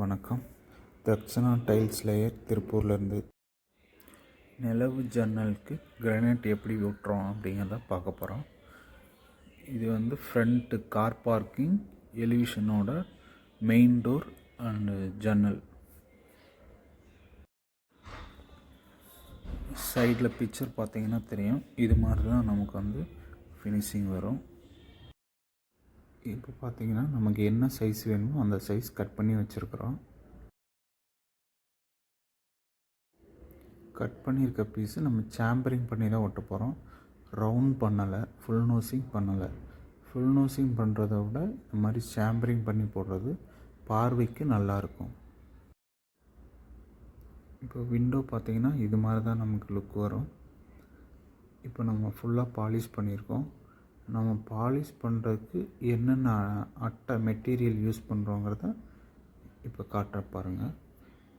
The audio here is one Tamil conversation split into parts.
வணக்கம். தக்ஷனா டைல்ஸ் லேயர் திருப்பூர்லேருந்து. நிலவு ஜன்னலுக்கு கிரானைட் எப்படி விட்டுறோம் அப்படிங்கிறத பார்க்க போகிறோம் இது வந்து ஃப்ரண்ட்டு கார் பார்க்கிங் எலிவிஷனோட மெயின் டோர் அண்டு ஜன்னல். சைடில் பிக்சர் பார்த்தீங்கன்னா தெரியும். இது மாதிரி தான் நமக்கு வந்து ஃபினிஷிங் வரும். இப்போ பார்த்தீங்கன்னா நமக்கு என்ன சைஸ் வேணுமோ அந்த சைஸ் கட் பண்ணி வச்சுருக்குறோம். கட் பண்ணியிருக்க பீஸு நம்ம சாம்பரிங் பண்ணி தான் ஒட்ட போகிறோம் ரவுண்ட் பண்ணலை ஃபுல் நோசிங் பண்ணலை. ஃபுல் நோசிங் பண்ணுறத விட இந்த மாதிரி சாம்பரிங் பண்ணி போடுறது பார்வைக்கு நல்லாயிருக்கும் இப்போ விண்டோ பார்த்தீங்கன்னா இது மாதிரி தான் நமக்கு லுக் வரும். இப்போ நம்ம ஃபுல்லாக பாலிஷ் பண்ணியிருக்கோம். நம்ம பாலிஷ் பண்ணுறதுக்கு என்னென்ன அட்டை மெட்டீரியல் யூஸ் பண்ணுறோங்கிறத இப்போ காட்டுற பாருங்கள்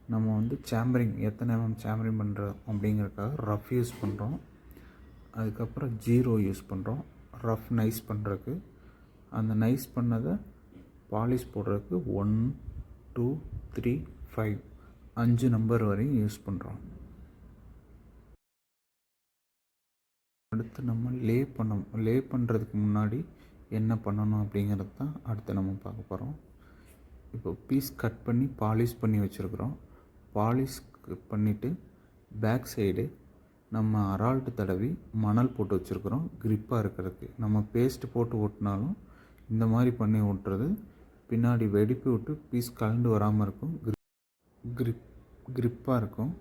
நம்ம வந்து சேம்பரிங் எத்தனை எம்எம் சேம்பரிங் பண்ணுறோம் அப்படிங்கிறதுக்காக ரஃப் யூஸ் பண்ணுறோம் அதுக்கப்புறம் ஜீரோ யூஸ் பண்ணுறோம் ரஃப் நைஸ் பண்ணுறதுக்கு அந்த நைஸ் பண்ணதை பாலிஷ் போடுறதுக்கு ஒன் டூ த்ரீ ஃபைவ் அஞ்சு நம்பர் வரையும் யூஸ் பண்ணுறோம் அடுத்து நம்ம லே பண்ண லே பண்ணுறதுக்கு முன்னாடி என்ன பண்ணணும் அப்படிங்கிறது தான் அடுத்து நம்ம பார்க்க போகிறோம் இப்போ பீஸ் கட் பண்ணி பாலிஷ் பண்ணி வச்சுருக்குறோம். பாலிஷ் பண்ணிவிட்டு பேக் சைடு நம்ம அரால்ட்டு தடவி மணல் போட்டு வச்சுருக்குறோம். க்ரிப்பாக இருக்கிறதுக்கு. நம்ம பேஸ்ட்டு போட்டு ஓட்டினாலும் இந்த மாதிரி பண்ணி ஓட்டுறது பின்னாடி வெடிப்பு விட்டு பீஸ் கலண்டு வராமல் இருக்கும். க்ரிப் க்ரிப்பாக இருக்கும்.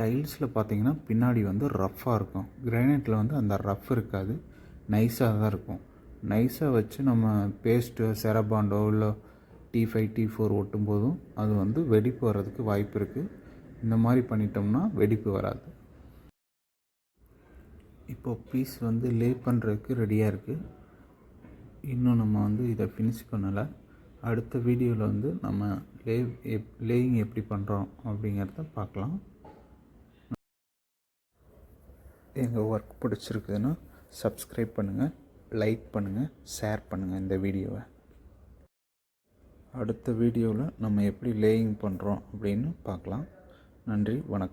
டைல்ஸில் பார்த்தீங்கன்னா பின்னாடி வந்து ரஃப்பாக இருக்கும். கிரானைட்டில் வந்து அந்த ரஃப் இருக்காது. நைஸாக தான் இருக்கும். நைஸாக வச்சு நம்ம பேஸ்ட்டோ செரபாண்டோ இல்லை டி ஃபைவ் டி ஃபோர் ஒட்டும் போதும் அது வந்து வெடிப்பு வர்றதுக்கு வாய்ப்பு இருக்குது இந்த மாதிரி பண்ணிட்டோம்னா வெடிப்பு வராது. இப்போது பீஸ் வந்து லே பண்ணுறதுக்கு ரெடியாக இருக்குது இன்னும் நம்ம வந்து இதை ஃபினிஷ் பண்ணலை. அடுத்த வீடியோவில் வந்து நம்ம லே லேயிங் எப்படி பண்ணுறோம் அப்படிங்கிறத பார்க்கலாம். எங்கள் ஒர்க் பிடிச்சிருக்குதுன்னா சப்ஸ்கிரைப் பண்ணுங்கள் லைக் பண்ணுங்கள் ஷேர் பண்ணுங்கள் இந்த வீடியோவை. அடுத்த வீடியோவில் நம்ம எப்படி லேயிங் பண்ணுறோம் அப்படின்னு பார்க்கலாம். நன்றி வணக்கம்.